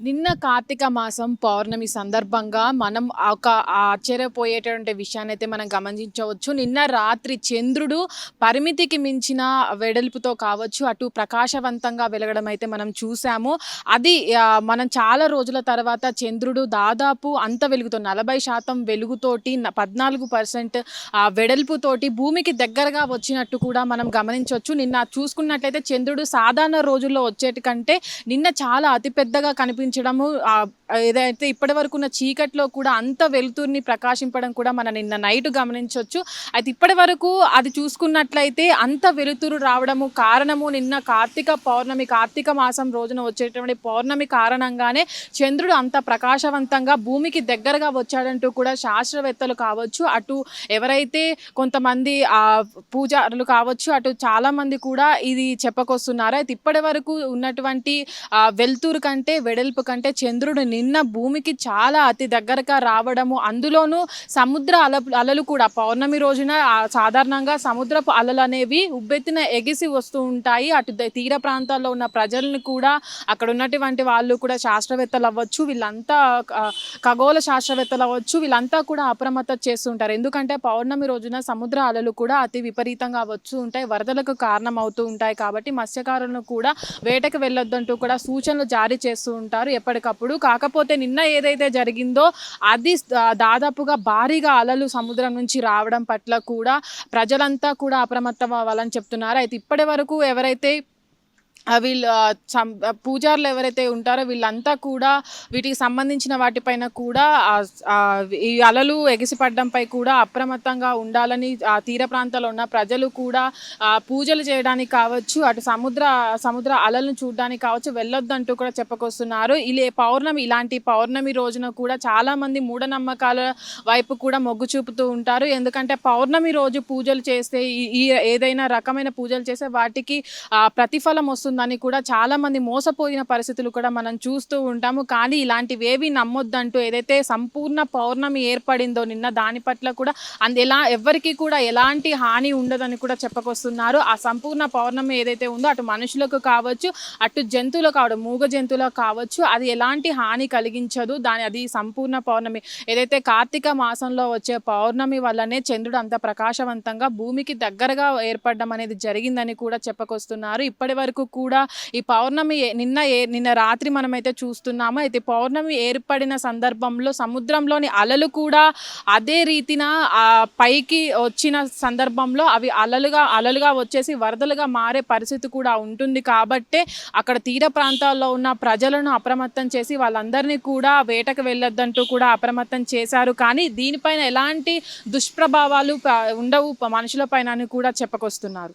నిన్న కార్తీక మాసం పౌర్ణమి సందర్భంగా మనం ఒక ఆశ్చర్యపోయేటటువంటి విషయాన్ని అయితే మనం గమనించవచ్చు. నిన్న రాత్రి చంద్రుడు పరిమితికి మించిన వెడల్పుతో కావచ్చు అటు ప్రకాశవంతంగా వెలగడం అయితే మనం చూసాము. అది మనం చాలా రోజుల తర్వాత చంద్రుడు దాదాపు అంత వెలుగుతో నలభై శాతం వెలుగుతోటి పద్నాలుగు పర్సెంట్ వెడల్పుతోటి భూమికి దగ్గరగా వచ్చినట్టు కూడా మనం గమనించవచ్చు. నిన్న చూసుకున్నట్లయితే చంద్రుడు సాధారణ రోజుల్లో వచ్చేటి కంటే నిన్న చాలా అతిపెద్దగా కనిపించడము ప్రకాశించడము ఏదైతే ఇప్పటి వరకు ఉన్న చీకట్లో కూడా అంత వెలుతురిని ప్రకాశింపడం కూడా మనం నిన్న నైట్ గమనించవచ్చు అయితే ఇప్పటి వరకు అది చూసుకున్నట్లయితే అంత వెలుతురు రావడము కారణము నిన్న కార్తీక పౌర్ణమి కార్తీక మాసం రోజున వచ్చేటువంటి పౌర్ణమి కారణంగానే చంద్రుడు అంత ప్రకాశవంతంగా భూమికి దగ్గరగా వచ్చాడంటూ కూడా శాస్త్రవేత్తలు కావచ్చు అటు ఎవరైతే కొంతమంది ఆ పూజారులు కావచ్చు అటు చాలామంది కూడా ఇది చెప్పకొస్తున్నారు. అయితే ఇప్పటి వరకు ఉన్నటువంటి వెలుతురు కంటే వెడల్పు కంటే చంద్రుడు నిన్న భూమికి చాలా అతి దగ్గరగా రావడము అందులోనూ సముద్ర అల అలలు కూడా. పౌర్ణమి రోజున సాధారణంగా సముద్రపు అలలు అనేవి ఉబ్బెత్తిన ఎగిసి వస్తూ ఉంటాయి. అటు తీర ప్రాంతాల్లో ఉన్న ప్రజలను కూడా అక్కడ ఉన్నటువంటి వాళ్ళు కూడా శాస్త్రవేత్తలు అవ్వచ్చు వీళ్ళంతా ఖగోళ శాస్త్రవేత్తలు అవ్వచ్చు వీళ్ళంతా కూడా అప్రమత్తం చేస్తుంటారు ఎందుకంటే పౌర్ణమి రోజున సముద్ర అలలు కూడా అతి విపరీతంగా వచ్చు ఉంటాయి వరదలకు కారణం అవుతూ ఉంటాయి. కాబట్టి మత్స్యకారులను కూడా వేటకు వెళ్ళొద్దంటూ కూడా సూచనలు జారీ చేస్తూ ఉంటారు. ఎప్పటికప్పుడు. కాకపోతే నిన్న ఏదైతే జరిగిందో అది దాదాపుగా భారీగా అలలు సముద్రం నుంచి రావడం పట్ల కూడా ప్రజలంతా కూడా అప్రమత్తం అవ్వాలని చెప్తున్నారు. అయితే ఇప్పటి వరకు ఎవరైతే వీళ్ళు సం- పూజారులు ఎవరైతే ఉంటారో వీళ్ళంతా కూడా వీటికి సంబంధించిన వాటిపైన కూడా ఈ అలలు ఎగిసిపడడంపై కూడా అప్రమత్తంగా ఉండాలని ఆ తీర ప్రాంతాల్లో ఉన్న ప్రజలు కూడా పూజలు చేయడానికి కావచ్చు అటు సముద్ర సముద్ర అలలను చూడడానికి కావచ్చు వెళ్ళొద్దంటూ కూడా చెప్పుకొస్తున్నారు. ఇలా పౌర్ణమి ఇలాంటి పౌర్ణమి రోజున కూడా చాలామంది మూఢనమ్మకాల వైపు కూడా మొగ్గు చూపుతూ ఉంటారు. ఎందుకంటే పౌర్ణమి రోజు పూజలు చేస్తే ఈ- ఏదైనా రకమైన పూజలు చేస్తే వాటికి ప్రతిఫలం వస్తుంది వస్తుందని కూడా చాలా మంది మోసపోయిన పరిస్థితులు కూడా మనం చూస్తూ ఉంటాము. కానీ ఇలాంటివి ఏవి నమ్మొద్దంటూ ఏదైతే సంపూర్ణ పౌర్ణమి ఏర్పడిందో నిన్న దాని పట్ల కూడా అందు ఎలా ఎవరికి కూడా ఎలాంటి హాని ఉండదని కూడా చెప్పకొస్తున్నారు. ఆ సంపూర్ణ పౌర్ణమి ఏదైతే ఉందో అటు మనుషులకు కావచ్చు అటు జంతువులకు కావడం మూగ జంతువులకు కావచ్చు అది ఎలాంటి హాని కలిగించదు. దాని అది సంపూర్ణ పౌర్ణమి. ఏదైతే కార్తీక మాసంలో వచ్చే పౌర్ణమి వల్లనే చంద్రుడు అంత ప్రకాశవంతంగా భూమికి దగ్గరగా ఏర్పడడం అనేది జరిగిందని కూడా చెప్పకొస్తున్నారు. ఇప్పటి వరకు కూడా ఈ పౌర్ణమి నిన్న ఏ నిన్న రాత్రి మనమైతే చూస్తున్నాము అయితే పౌర్ణమి ఏర్పడిన సందర్భంలో సముద్రంలోని అలలు కూడా అదే రీతిన పైకి వచ్చిన సందర్భంలో అవి అలలుగా అలలుగా వచ్చేసి వరదలుగా మారే పరిస్థితి కూడా ఉంటుంది. కాబట్టే అక్కడ తీర ప్రాంతాల్లో ఉన్న ప్రజలను అప్రమత్తం చేసి వాళ్ళందరినీ కూడా వేటకు వెళ్ళొద్దంటూ కూడా అప్రమత్తం చేశారు. కానీ దీనిపైన ఎలాంటి దుష్ప్రభావాలు ఉండవు మనుషుల పైన అని కూడా చెప్పుకొస్తున్నారు.